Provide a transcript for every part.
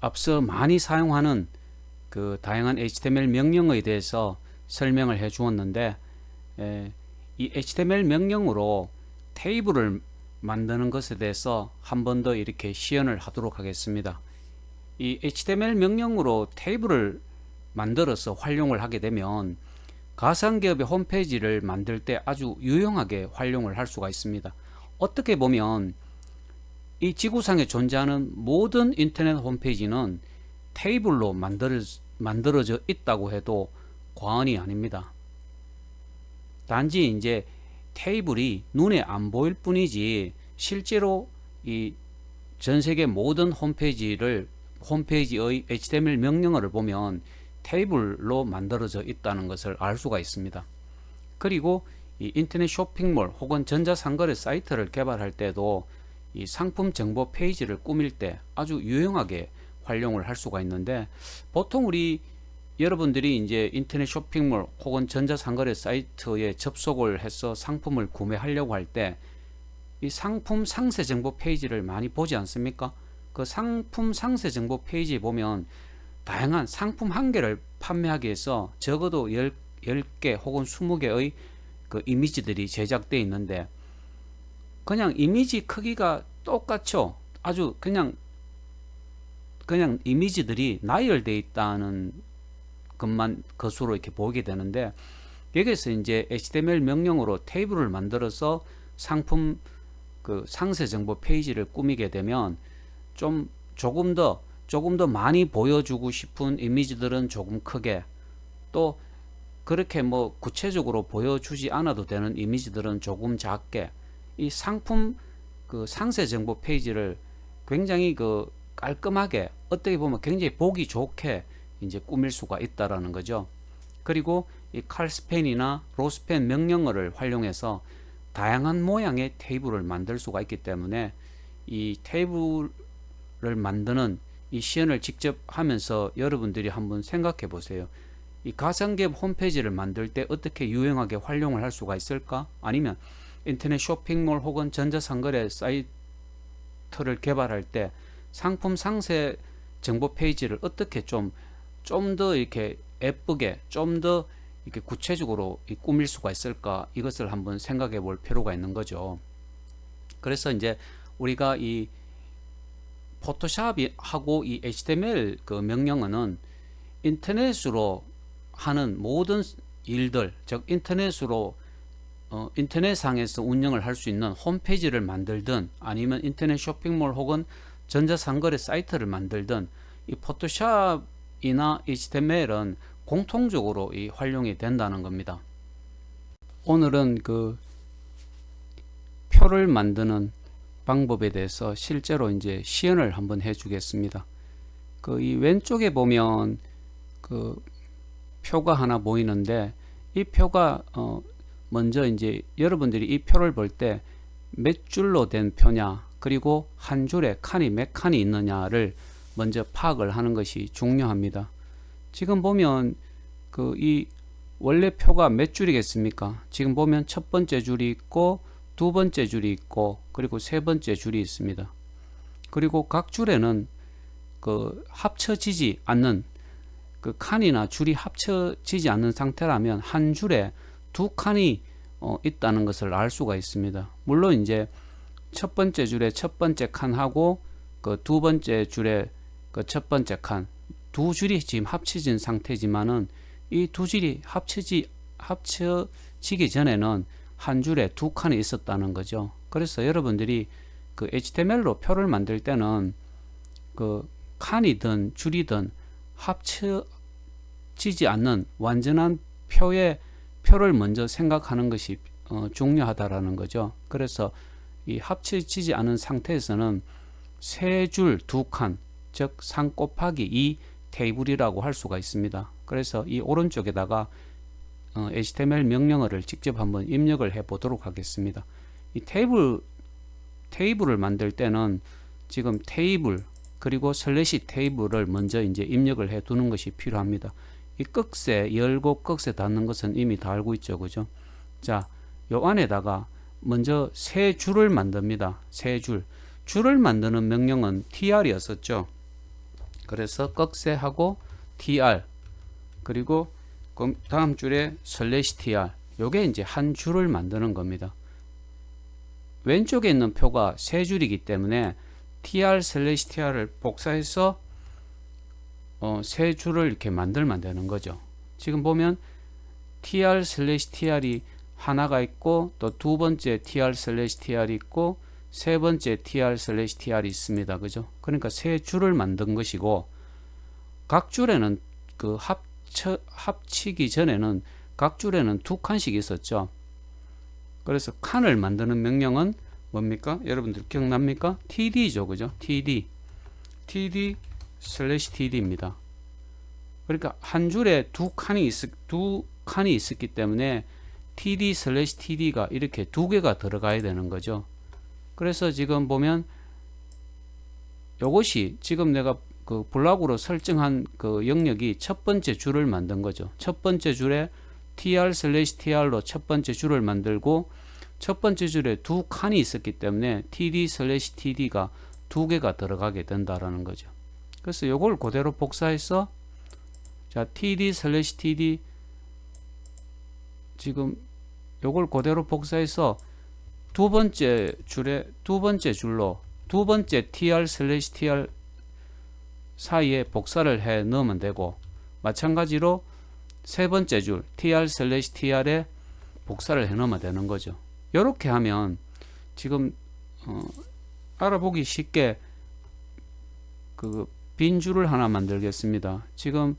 앞서 많이 사용하는 그 다양한 HTML 명령에 대해서 설명을 해 주었는데 에, 이 HTML 명령으로 테이블을 만드는 것에 대해서 한 번 더 이렇게 시연을 하도록 하겠습니다. 이 HTML 명령으로 테이블을 만들어서 활용을 하게 되면 가상기업의 홈페이지를 만들 때 아주 유용하게 활용을 할 수가 있습니다. 어떻게 보면 이 지구상에 존재하는 모든 인터넷 홈페이지는 테이블로 만들어, 만들어 져 있다고 해도 과언이 아닙니다. 단지 이제 테이블이 눈에 안 보일 뿐이지 실제로 이 전 세계 모든 홈페이지를 홈페이지의 HTML 명령어를 보면 테이블로 만들어져 있다는 것을 알 수가 있습니다. 그리고 이 인터넷 쇼핑몰 혹은 전자상거래 사이트를 개발할 때도 이 상품 정보 페이지를 꾸밀 때 아주 유용하게 활용을 할 수가 있는데 보통 우리 여러분들이 이제 인터넷 쇼핑몰 혹은 전자상거래 사이트에 접속을 해서 상품을 구매하려고 할 때 이 상품 상세 정보 페이지를 많이 보지 않습니까? 그 상품 상세 정보 페이지에 보면 다양한 상품 한 개를 판매하기 위해서 적어도 10, 10개 혹은 20개의 그 이미지들이 제작되어 있는데 그냥 이미지 크기가 똑같죠. 아주 그냥 그냥 이미지들이 나열되어 있다는 것만 것으로 이렇게 보게 되는데 여기서 이제 HTML 명령으로 테이블을 만들어서 상품 그 상세 정보 페이지를 꾸미게 되면 좀 조금 더 조금 더 많이 보여주고 싶은 이미지들은 조금 크게 또 그렇게 뭐 구체적으로 보여주지 않아도 되는 이미지들은 조금 작게 이 상품 그 상세 정보 페이지를 굉장히 그 깔끔하게 어떻게 보면 굉장히 보기 좋게 이제 꾸밀 수가 있다라는 거죠. 그리고 이 칼스펜이나 로스펜 명령어를 활용해서 다양한 모양의 테이블을 만들 수가 있기 때문에 이 테이블을 만드는 이 시연을 직접 하면서 여러분들이 한번 생각해 보세요. 이 가상기업 홈페이지를 만들 때 어떻게 유용하게 활용을 할 수가 있을까? 아니면 인터넷 쇼핑몰 혹은 전자상거래 사이트를 개발할 때 상품 상세 정보 페이지를 어떻게 좀 좀 더 이렇게 예쁘게 좀 더 이렇게 구체적으로 꾸밀 수가 있을까 이것을 한번 생각해 볼 필요가 있는 거죠. 그래서 이제 우리가 이 포토샵이 하고 이 HTML 그 명령어는 인터넷으로 하는 모든 일들, 즉 인터넷으로 어, 인터넷상에서 운영을 할 수 있는 홈페이지를 만들든 아니면 인터넷 쇼핑몰 혹은 전자상거래 사이트를 만들든 이 포토샵이나 HTML은 공통적으로 이 활용이 된다는 겁니다. 오늘은 그 표를 만드는 방법에 대해서 실제로 이제 시연을 한번 해 주겠습니다. 그 이 왼쪽에 보면 그 표가 하나 보이는데 이 표가 어 먼저 이제 여러분들이 이 표를 볼 때 몇 줄로 된 표냐 그리고 한 줄에 칸이 몇 칸이 있느냐를 먼저 파악을 하는 것이 중요합니다. 지금 보면 그 이 원래 표가 몇 줄이겠습니까? 지금 보면 첫 번째 줄이 있고 두 번째 줄이 있고 그리고 세 번째 줄이 있습니다. 그리고 각 줄에는 그 합쳐지지 않는 그 칸이나 줄이 합쳐지지 않는 상태라면 한 줄에 두 칸이 어, 있다는 것을 알 수가 있습니다. 물론 이제 첫 번째 줄에 첫 번째 칸하고 그 두 번째 줄에 그 첫 번째 칸 두 줄이 지금 합쳐진 상태지만은 이 두 줄이 합쳐지 합쳐지기 전에는 한 줄에 두 칸이 있었다는 거죠. 그래서 여러분들이 그 HTML로 표를 만들 때는 그 칸이든 줄이든 합쳐지지 않는 완전한 표의 표를 먼저 생각하는 것이 어, 중요하다라는 거죠. 그래서 이 합쳐지지 않은 상태에서는 세 줄 두 칸, 즉 3 곱하기 2 테이블이라고 할 수가 있습니다. 그래서 이 오른쪽에다가 어, HTML 명령어를 직접 한번 입력을 해 보도록 하겠습니다. 이 테이블 테이블을 만들 때는 지금 테이블 그리고 슬래시 테이블을 먼저 이제 입력을 해 두는 것이 필요합니다. 이 끝에 열고 끝에 닫는 것은 이미 다 알고 있죠. 그죠? 자, 요 안에다가 먼저 세 줄을 만듭니다. 세 줄. 줄을 만드는 명령은 tr이었었죠. 그래서 꺽쇠하고 tr 그리고 그 다음 줄에 슬래시 tr 요게 이제 한 줄을 만드는 겁니다. 왼쪽에 있는 표가 세 줄이기 때문에 tr 슬래시 tr을 복사해서 어, 세 줄을 이렇게 만들면 되는 거죠. 지금 보면 tr 슬래시 tr이 하나가 있고 또 두 번째 tr 슬래시 tr이 있고 세 번째 tr 슬래시 tr이 있습니다. 그죠? 그러니까 세 줄을 만든 것이고 각 줄에는 그 합쳐, 합치기 전에는 각 줄에는 두 칸씩 있었죠. 그래서 칸을 만드는 명령은 뭡니까? 여러분들 기억납니까? td죠. 그죠? td td 슬래시 td입니다. 그러니까 한 줄에 두 칸이 있, 두 칸이 있었기 때문에 td 슬래시 td가 이렇게 두 개가 들어가야 되는 거죠. 그래서 지금 보면 요것이 지금 내가 그 블록으로 설정한 그 영역이 첫 번째 줄을 만든 거죠. 첫 번째 줄에 tr 슬래시 tr로 첫 번째 줄을 만들고 첫 번째 줄에 두 칸이 있었기 때문에 td 슬래시 td가 두 개가 들어가게 된다라는 거죠. 그래서 요걸 그대로 복사해서 자 td 슬래시 td 지금 요걸 그대로 복사해서 두 번째 줄에 두 번째 줄로 두 번째 tr 슬래시 tr 사이에 복사를 해 넣으면 되고 마찬가지로 세 번째 줄 tr 슬래시 tr에 복사를 해 넣으면 되는 거죠. 이렇게 하면 지금 어, 알아보기 쉽게 그 빈 줄을 하나 만들겠습니다. 지금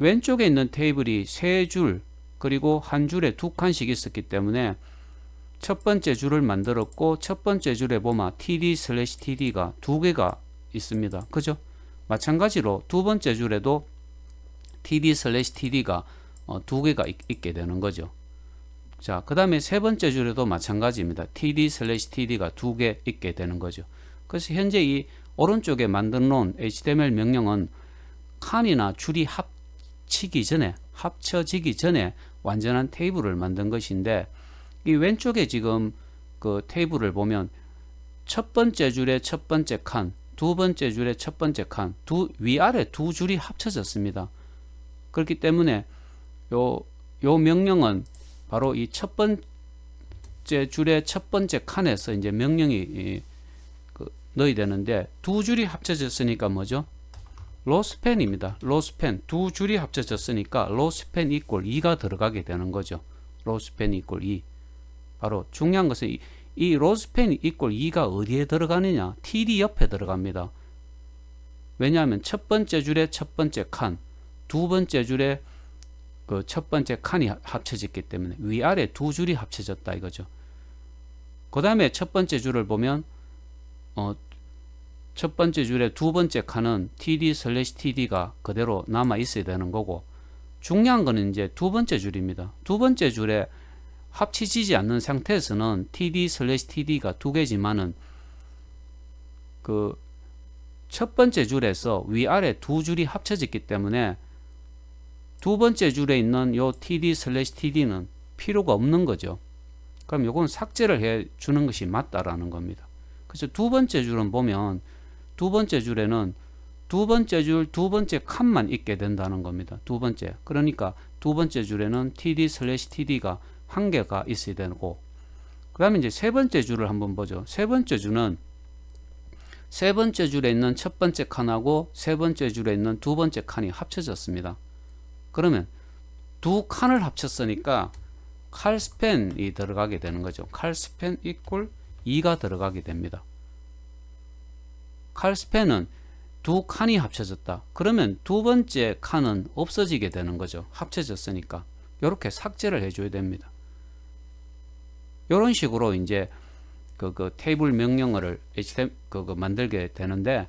왼쪽에 있는 테이블이 세 줄 그리고 한 줄에 두 칸씩 있었기 때문에 첫 번째 줄을 만들었고 첫 번째 줄에 보면 td 슬래시 td가 두 개가 있습니다. 그죠? 마찬가지로 두 번째 줄에도 td 슬래시 td가 어, 두 개가 있, 게 되는 거죠. 자, 그 다음에 세 번째 줄에도 마찬가지입니다. td 슬래시 td가 두 개 있게 되는 거죠. 그래서 현재 이 오른쪽에 만든 놓은 HTML 명령은 칸이나 줄이 합치기 전에 합쳐지기 전에 완전한 테이블을 만든 것인데 이 왼쪽에 지금 그 테이블을 보면 첫 번째 줄의 첫 번째 칸, 두 번째 줄의 첫 번째 칸, 두 위아래 두 줄이 합쳐졌습니다. 그렇기 때문에 요, 요 명령은 바로 이 첫 번째 줄의 첫 번째 칸에서 이제 명령이 넣어야 되는데 두 줄이 합쳐졌으니까 뭐죠? 로스펜입니다. 로스펜 두 줄이 합쳐졌으니까 로스펜 이꼴 2가 들어가게 되는 거죠. 로스펜 이꼴 2 바로 중요한 것은 이, 이 로스펜 이꼴 2가 어디에 들어가느냐 TD 옆에 들어갑니다. 왜냐하면 첫 번째 줄의 첫 번째 칸, 두 번째 줄의 그첫 번째 칸이 합쳐졌기 때문에 위아래 두 줄이 합쳐졌다 이거죠. 그 다음에 첫 번째 줄을 보면 어, 첫 번째 줄의 두 번째 칸은 td 슬래시 td가 그대로 남아 있어야 되는 거고 중요한 거는 이제 두 번째 줄입니다. 두 번째 줄에 합치지지 않는 상태에서는 td 슬래시 td가 두 개지만은 그 첫 번째 줄에서 위아래 두 줄이 합쳐졌기 때문에 두 번째 줄에 있는 요 td 슬래시 td는 필요가 없는 거죠. 그럼 요건 삭제를 해 주는 것이 맞다라는 겁니다. 그래서 두 번째 줄은 보면 두 번째 줄에는 두 번째 줄 두 번째 칸만 있게 된다는 겁니다. 두 번째. 그러니까 두 번째 줄에는 td 슬래시 td가 한 개가 있어야 되고 그 다음에 이제 세 번째 줄을 한번 보죠. 세 번째 줄은 세 번째 줄에 있는 첫 번째 칸하고 세 번째 줄에 있는 두 번째 칸이 합쳐졌습니다. 그러면 두 칸을 합쳤으니까 칼스펜이 들어가게 되는 거죠. 칼스펜 이꼴 2가 들어가게 됩니다. 칼스펜은 두 칸이 합쳐졌다. 그러면 두 번째 칸은 없어지게 되는 거죠. 합쳐졌으니까. 이렇게 삭제를 해줘야 됩니다. 이런 식으로 이제 그, 그 테이블 명령어를 HTML 그, 그 만들게 되는데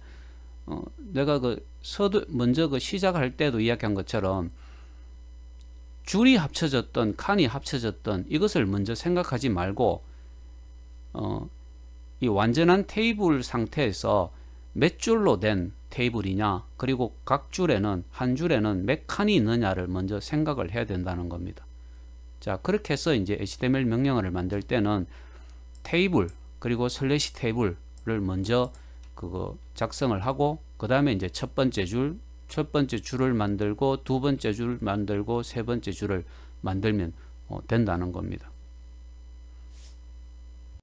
어, 내가 그 서두 먼저 그 시작할 때도 이야기한 것처럼 줄이 합쳐졌던 칸이 합쳐졌던 이것을 먼저 생각하지 말고 어, 이 완전한 테이블 상태에서 몇 줄로 된 테이블이냐 그리고 각 줄에는 한 줄에는 몇 칸이 있느냐를 먼저 생각을 해야 된다는 겁니다. 자 그렇게 해서 이제 HTML 명령어를 만들 때는 테이블 그리고 슬래시 테이블을 먼저 그거 작성을 하고 그 다음에 이제 첫 번째 줄, 첫 번째 줄을 만들고 두 번째 줄 만들고 세 번째 줄을 만들면 어, 된다는 겁니다.